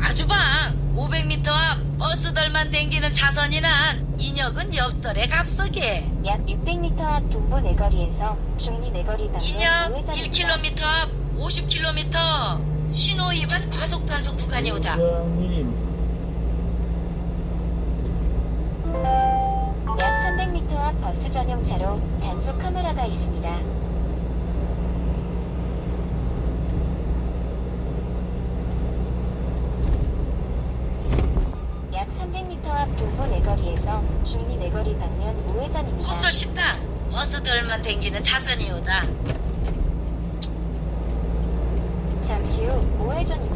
아주방 500m 앞 버스들만 댕기는 차선이란 인역은 옆덜에 값서게 약 600m 앞 동부 내거리에서 중리 내거리 방면 인역 우회전입니다. 1km 앞 50km 신호 위반 과속 단속 구간이 오다 약 300m 앞 버스 전용차로 단속 카메라가 있습니다. 약 300m 앞 동부 내거리에서 중리 내거리 방면 우회전입니다. 헛설 식당 버스들만 댕기는 차선이 오다 잠시 후 우회전입니다. 동부 내거리는